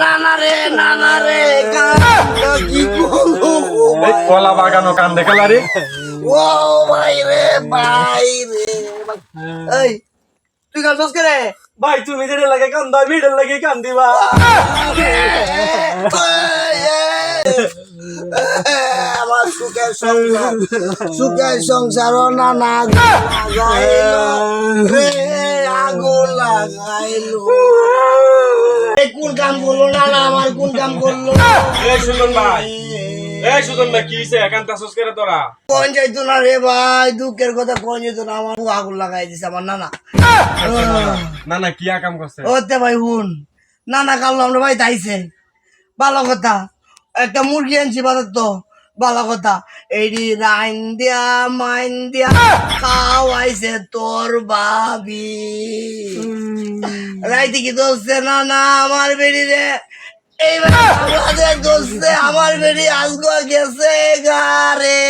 নানা রে নানা রে কি কলা বাগানো কান দেখালা রে ও ভাই রে ভাই রে। এই তুই কান্দস কে রে? ভাই তুমি যেটা লাগে কান্দা ভিড়ের লাগে কান্দিবা। আমার সুখের সংসার সুখের সংসার নানা লাগাইলো রে আগুন লাগাইলো। কোন কাম করল নানা আমার কোন কাম করল এই সুজন ভাই এই সুজন ভাই কি হইছে? একান্ত আসস করে তোরা? কোন যাইতো না রে ভাই দুঃখের কথা কোন যেত না আমার আগুন লাগাই দিছে আমার নানা। না না কি কাম করছে? ওতে ভাই হুন। নানা কাল আমরা ভাই তাইছে। ভালো কথা। একটা মুরগি আনছি বাজার তো ভালো কথা। এইটি রাইন দিয়া মাইন দিয়া খাওয়াইছে তোর ভাবি। রাইতে কি দোষছে না না, আমার বেরি রে। এইবার দোষছে আমার বেড়ি আসব গেছে গারে